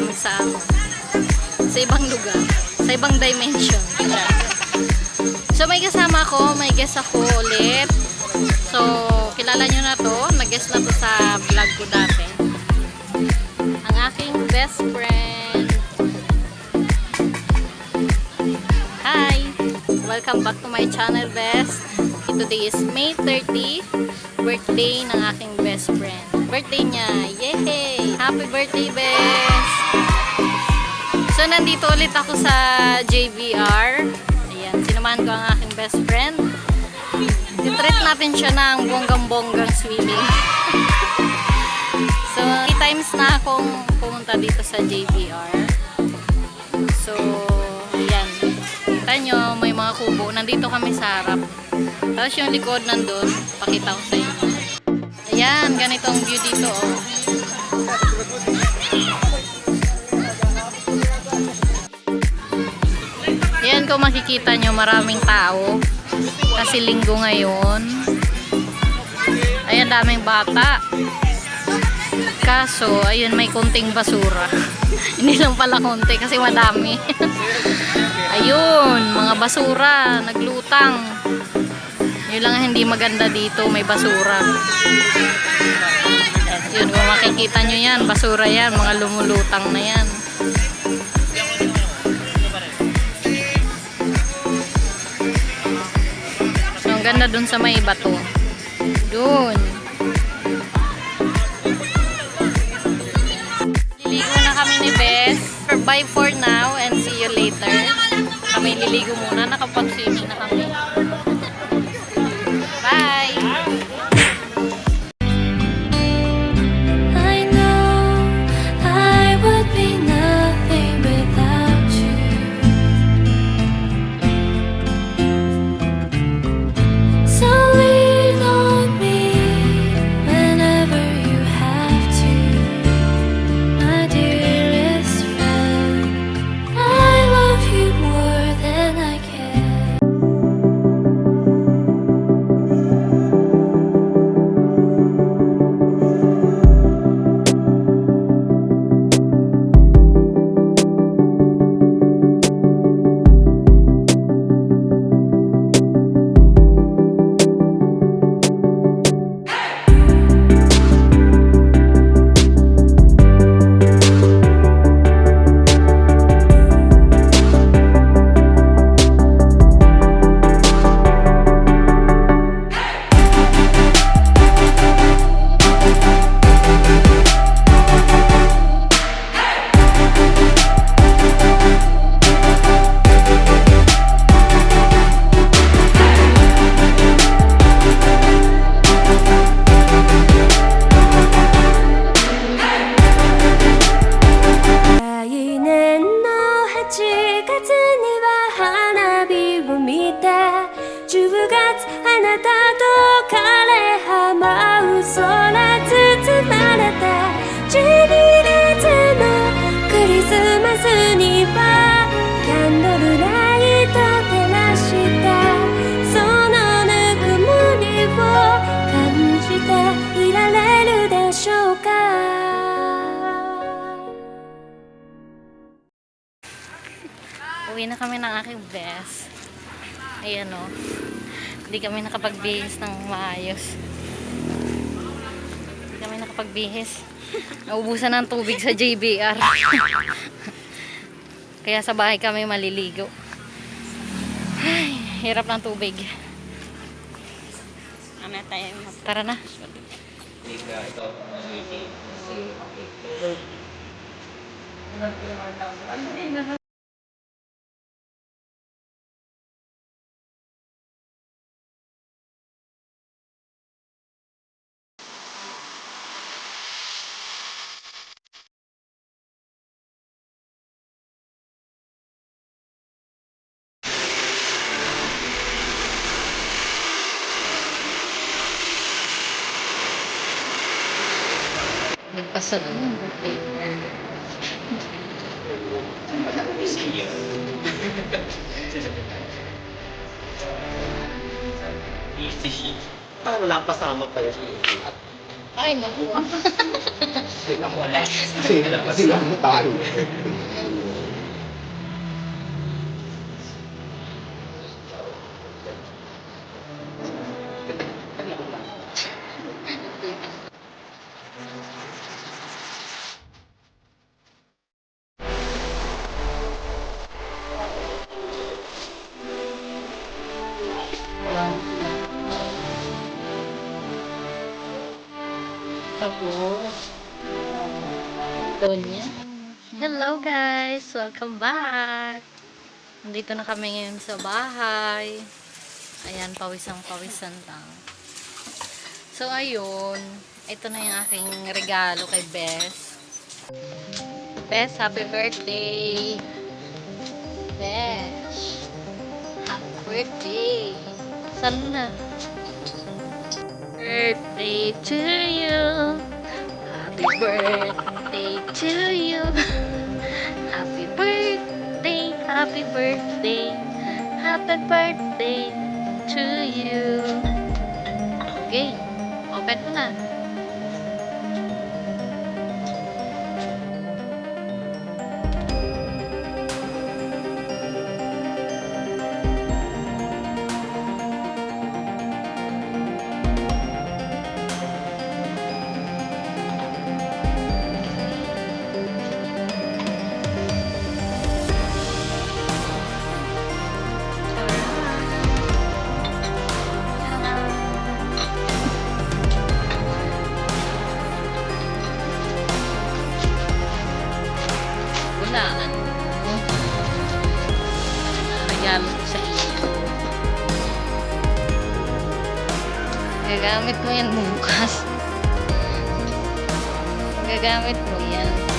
Kami sa, sa ibang lugar, sa ibang dimension. So, may kasama ko, may guest ako ulit. So, kilala nyo na to. Nag-guest na to sa vlog ko dati. Ang aking best friend. Hi! Welcome back to my channel, Best. Today is May 30, birthday ng aking best friend. Birthday niya. Yay! Happy birthday, Best! So, nandito ulit ako sa JVR. Ayan, sinamahan ko ang aking best friend. Titreat natin siya ng bonggang-bonggang swimming. so, three times na akong pumunta dito sa JVR. So, yan. Kita nyo, may mga kubo. Nandito kami sa harap. Tapos yung likod nandun, pakita ko sa inyo. Ayan, ganito ang view dito, oh. Ayan, kung makikita nyo, maraming tao. Kasi linggo ngayon. Ayan, daming bata. Kaso, ayun, may konting basura. Hindi lang pala konti kasi madami. ayun, mga basura, naglutang. Yun lang ang hindi maganda dito, may basura. Yun, kung makikita nyo yan, basura yan, mga lumulutang na yan. So, ang ganda dun sa may bato. Dun. Liligo na kami ni Beth. Bye for now and see you later. Kami liligo muna. Nakapag-swimming na kami. Aking best. Ayan o. Hindi kami nakapagbihis ng maayos. Hindi kami nakapagbihis. Naubusan ng tubig sa JBR. Kaya sa bahay kami maliligo. hirap ng tubig. Mamaya tayo. Tara na. Nagpasal ng birthday. Easy. Parang wala pasama pala siya. Ay, naku. Sila wala. Sila, sila mo tayo. Tapos, Donya. Hello guys! Welcome back! Nandito na kami ngayon sa bahay. Ayan, pawisang-pawisan lang. So, ayun. Ito na yung aking regalo kay Bess. Bess, happy birthday! Bess! Happy birthday! Saan na? Birthday to you. Happy birthday to you. Happy birthday, happy birthday, happy birthday to you. Okay, open mo na. Gagamit mo yan bukas. Gagamit mo yan.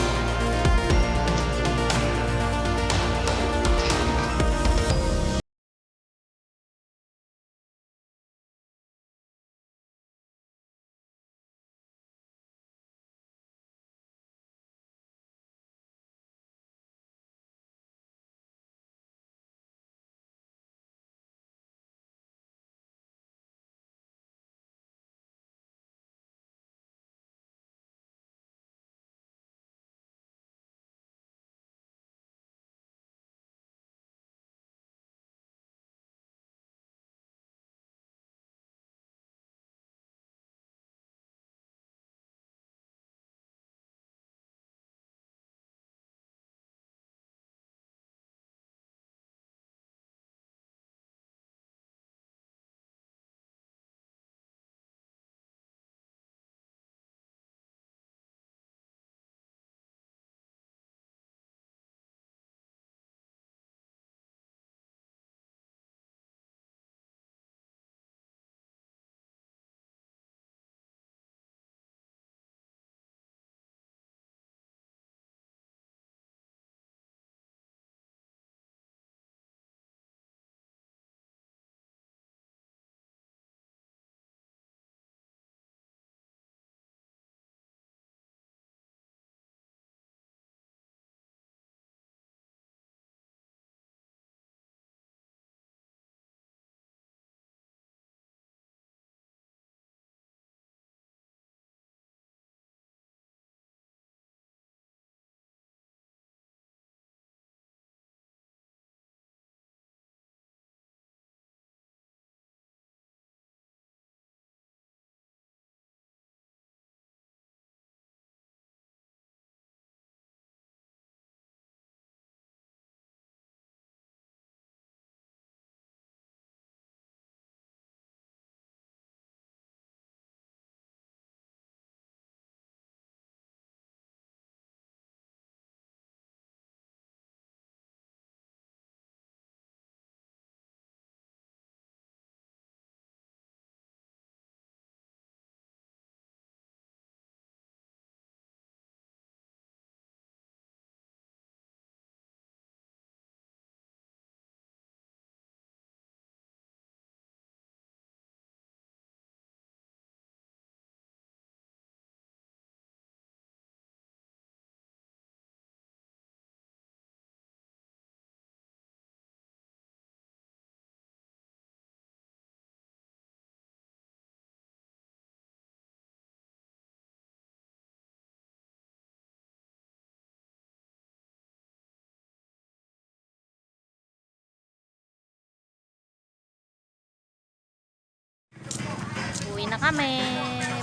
Na kami.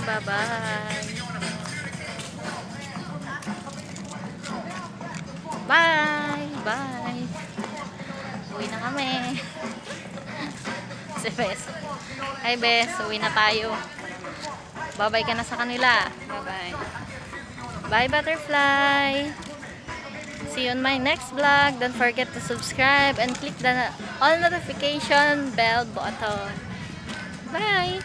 Bye-bye. Bye! Bye! Uwi na kami. si Bes. Hi Bes, uwi na tayo. Bye-bye ka na sa kanila. Bye-bye. Bye butterfly! See you on my next vlog. Don't forget to subscribe and click the all notification bell button. Bye!